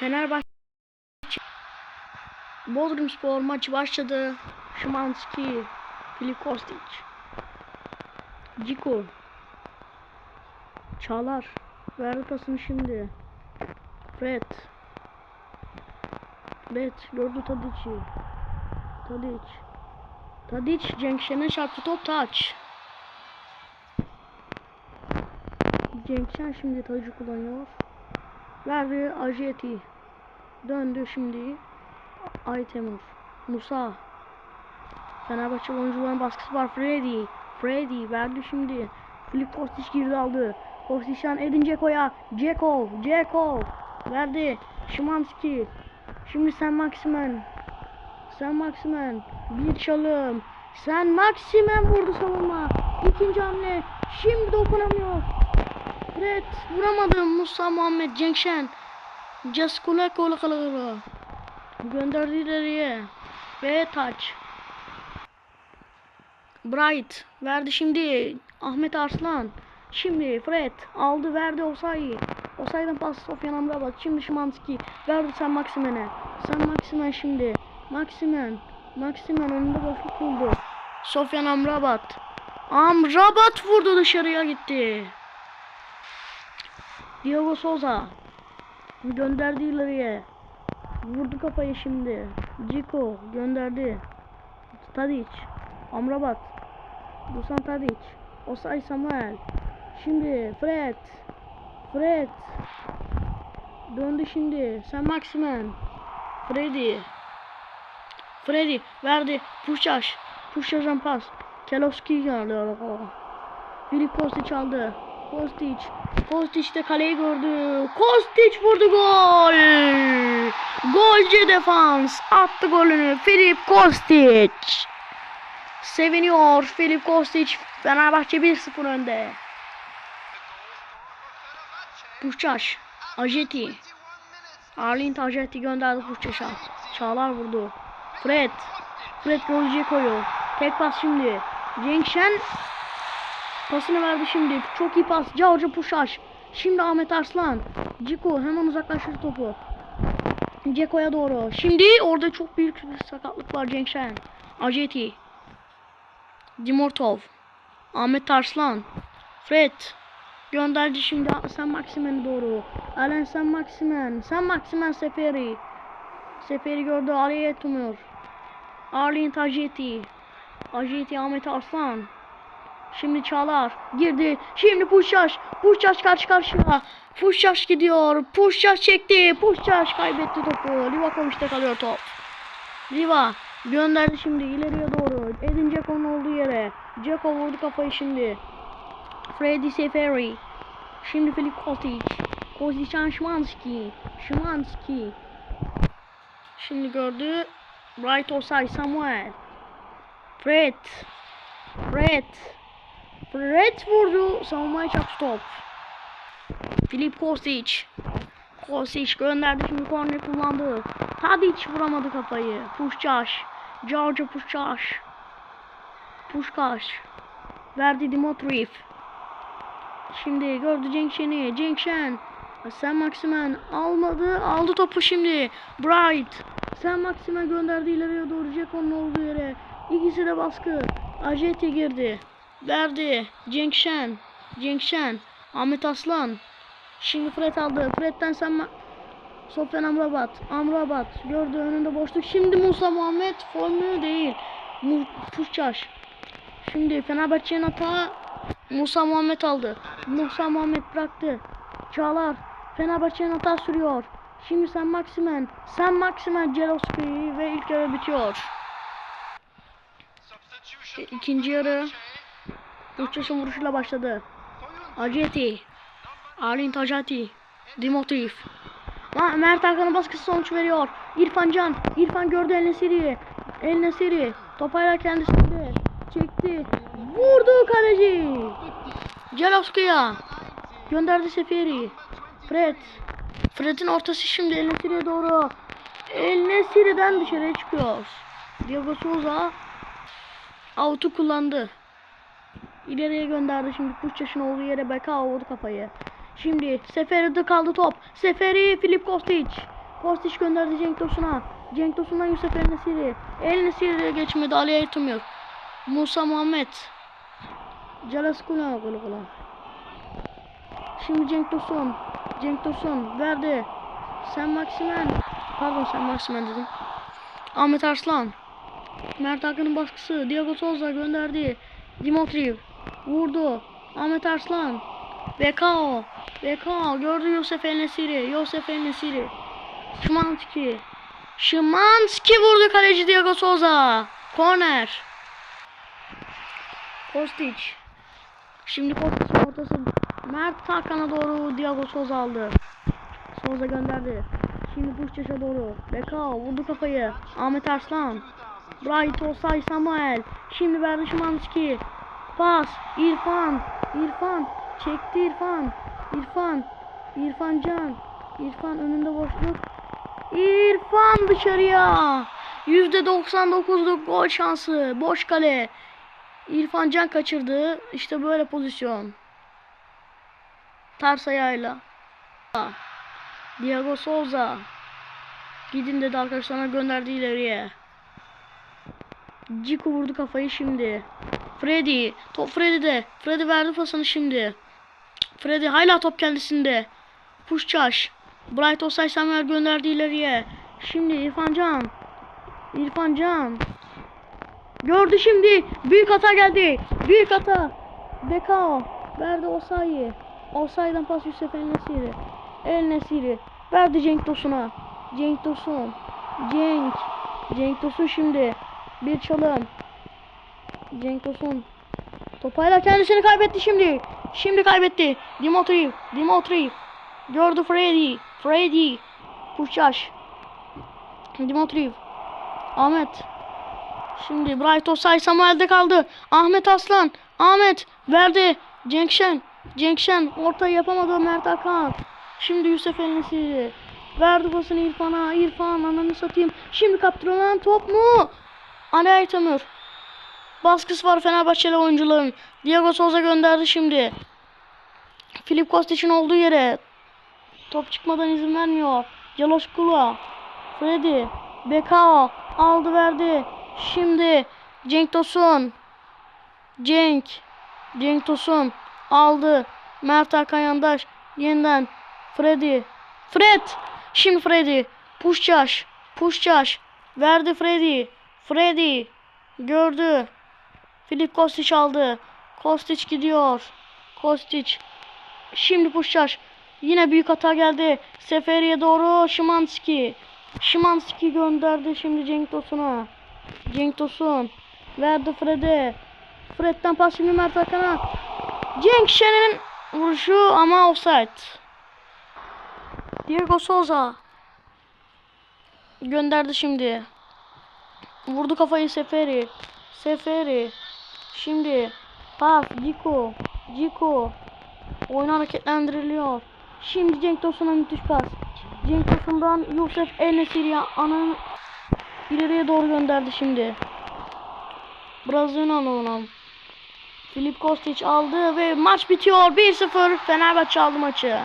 Fenerbahçe Bodrumspor maçı başladı. Şimanski, Filip Kostic, Ciko, Çağlar, verdi pasını şimdi. Fred, Fred gördü Tadic'i. Tadic, Tadic Cenk Şen'e çarptı top taç. Cenk Şen şimdi Tadic'i kullanıyor. Verdi Ajeti. Döndü şimdi. Aytemur. Musa. Fenerbahçe oyuncuların baskısı var. Freddy. Freddy verdi şimdi. Filip Kostic girdi aldı. Kostic'ten Edin Dzeko'ya. Dzeko. Dzeko. Verdi. Şimanski. Şimdi sen Maximen. Sen Maximen. Bir çalım. Sen Maximen vurdu savunma. İkinci hamle. Şimdi dokunamıyor. Fred vuramadı. Musa Muhammed Cenkşen. Jaskula kola kala Gönderdi ileriye. Ve taç. Bright verdi şimdi. Ahmet Arslan. Şimdi Fred aldı verdi Osayi. Osayi'den pas Sofyan Amrabat. Şimdi Şimanski. Verdi sen Maximen'e. Sen Maximen şimdi. Maximen. Maximen önünde boşluk buldu. Sofyan Amrabat. Amrabat vurdu dışarıya gitti. Diego Souza. Gönderdi ileriye. Vurdu kafayı şimdi. Ciko gönderdi. Tadic. Amrabat. Dusan Tadic. Osay Samuel. Şimdi Fred. Fred. Döndü şimdi. Sen Maximen. Freddy. Freddy verdi. Puşaş. Puşaş'ın pas. Kelovski geldi. Filip Kostic aldı. Kostic. Kostic de kaleyi gördü. Kostic vurdu gol. Golcü defans attı golünü. Filip Kostic. Seviniyor Filip Kostic. Fenerbahçe 1-0 önde. Puşçaş. Ajeti. Arlin Ajeti gönderdi Puşçaş'a. Çağlar vurdu. Fred. Fred golcüye koyuyor. Tek pas şimdi. Cenk Şen Pasını verdi şimdi. Çok iyi pas. George Puşaş. Şimdi Ahmet Arslan. Ciko hemen uzaklaştırdı topu. Ceko'ya doğru. Şimdi orada çok büyük bir sakatlık var Cenk Şen. Ajeti. Dimortov. Ahmet Arslan. Fred. Gönderdi şimdi Sen Maximen'e doğru. Alen Sen Maximen. Sen Maximen Seferi. Seferi gördü. Araya tutuyor. Arlin Tajeti. Ajeti Ahmet Arslan. Şimdi Çağlar girdi. Şimdi Puşaş. Puşaş karşı karşıya. Puşaş gidiyor. Puşaş çekti. Puşaş kaybetti topu. Livakovic'te kalıyor top. Liva gönderdi şimdi ileriye doğru. Edin Dzeko'nun olduğu yere. Dzeko vurdu kafayı şimdi. Freddy Seferi. Şimdi Filip Kostic. Kostic'an Şimanski. Şimanski. Şimdi gördü. Bright Osay Samuel. Fred. Fred. Fred vurdu. Savunmaya çarptı top. Filip Kostic. Kostic gönderdi şimdi korner kullandı. Tadic vuramadı kafayı. Puşçaş. George Puşçaş. Puşkaş. Verdi Dimitriv. Şimdi gördü Cenk Şen'i. Cenk Şen. Sen Maximen almadı. Aldı topu şimdi. Bright. Sen Maximen gönderdi ileriye doğru Ceko'nun olduğu yere. İkisi de baskı. Ajeti girdi. Verdi. Cenk Şen. Cenk Şen. Ahmet Aslan. Şimdi Fred aldı. Fred'den sen Sofyan Amrabat. Amrabat. Gördü önünde boşluk. Şimdi Musa Muhammed formülü değil. Puşçaş. Şimdi Fenerbahçe'nin hata Musa Muhammed aldı. Musa Muhammed bıraktı. Çağlar. Fenerbahçe'nin hata sürüyor. Şimdi sen Maximen. Sen Maximen Celoski ve ilk yarı bitiyor. İkinci yarı Puşçaş'ın vuruşuyla başladı. Ajeti. Arlin Tajati. Dimotiv. Ma- Mert Hakan'ın baskısı sonuç veriyor. İrfan Can. İrfan gördü El Nesiri. El Nesiri. Topayla kendisinde. Çekti. Vurdu kaleci. Celovski'ya. Gönderdi Seferi. Fred. Fred'in ortası şimdi El Nesiri'ye doğru. El Nesiri'den dışarıya çıkıyor. Diego Souza out'u kullandı. İleriye gönderdi şimdi Kuşçaş'ın olduğu yere Beka vurdu kafayı. Şimdi Seferi'de kaldı top. Seferi Filip Kostic. Kostiç gönderdi Cenk Tosun'a. Cenk Tosun'dan Yusuf El Nesiri. El Nesiri geçmedi. Ali Eytumur. Musa Muhammed. Calas Kula kula kula. Şimdi Cenk Tosun. Cenk Tosun verdi. Sen Maksimen. Pardon sen Maksimen dedim. Ahmet Arslan. Mert Hakan'ın baskısı. Diego Souza gönderdi. Dimitriv. Vurdu. Ahmet Arslan. Bekao. Bekao. Gördü Yosef El Nesiri. Yosef El Nesiri. Şimanski. Şimanski vurdu kaleci Diego Souza. Korner. Kostic. Şimdi Kostic'in ortası. Mert Hakan'a doğru Diego Souza aldı. Souza gönderdi. Şimdi Puşçaş'a doğru. Bekao vurdu kafayı. Ahmet Arslan. Bright Osay Samuel. Şimdi verdi Şimanski. Pas. İrfan. İrfan. Çekti İrfan. İrfan. İrfan Can. İrfan önünde boşluk. İrfan dışarıya. %99'luk gol şansı. Boş kale. İrfan Can kaçırdı. İşte böyle pozisyon. Ters ayağıyla. Diego Souza. Gidin dedi arkadaşlarına gönderdi ileriye. Ciku vurdu kafayı şimdi. Freddy. Top Freddy'de. Freddy verdi pasını şimdi. Freddy hala top kendisinde. Puşçaş. Bright Osay Samuel gönderdi ileriye. Şimdi İrfan Can. İrfan Can. Gördü şimdi. Büyük hata geldi. Büyük hata. Bekao. Verdi Osayi. Osay'dan pas Yusuf El Nesiri. El Nesiri. Verdi Cenk Tosun'a. Cenk Tosun. Cenk. Cenk Tosun şimdi. Bir çalım. Cenk Tosun. Topayla kendisini kaybetti şimdi. Şimdi kaybetti. Dimitriv. Dimitriv. Gördü Freddy. Freddy. Puşaş. Dimitriv. Ahmet. Şimdi Bright Osay Samuel'de kaldı. Ahmet Aslan. Ahmet verdi. Cenkşen. Cenkşen ortayı yapamadı Mert Hakan. Şimdi Yusuf Elnesi. Verdi basını İrfan'a. İrfan ananı satayım. Şimdi kaptırılan top mu? Ali Aytamur. Baskısı var Fenerbahçeli oyuncuların. Diego Souza gönderdi şimdi. Filip Kostic'in olduğu yere. Top çıkmadan izin vermiyor. Jalos Kula. Freddy. Bekao. Aldı verdi. Şimdi Cenk Tosun. Cenk. Cenk Tosun. Aldı. Mert Hakan Yandaş. Yeniden. Freddy. Fred. Şimdi Freddy. Puşçaş. Puşçaş. Verdi Freddy. Freddy. Gördü. Filip Kostic aldı. Kostic gidiyor. Kostic. Şimdi Puşçaş. Yine büyük hata geldi. Seferiye doğru Şimanski. Şimanski gönderdi şimdi Cenk Tosun'a. Cenk Tosun. Verdi Fred'e. Fred'den pas şimdi Mert Hakan'a. Cenk Şen'in vuruşu ama offside. Diego Souza. Gönderdi şimdi. Vurdu kafayı Seferi. Seferi. Şimdi pas Ciku. Ciku. Oyun hareketlendiriliyor. Şimdi Cenk Tosun'a müthiş pas. Cenk Tosun'dan Yusuf Enesiri anın ileriye doğru gönderdi şimdi. Brazilya'nın Filip Kostic aldı ve maç bitiyor. 1-0 Fenerbahçe aldı maçı.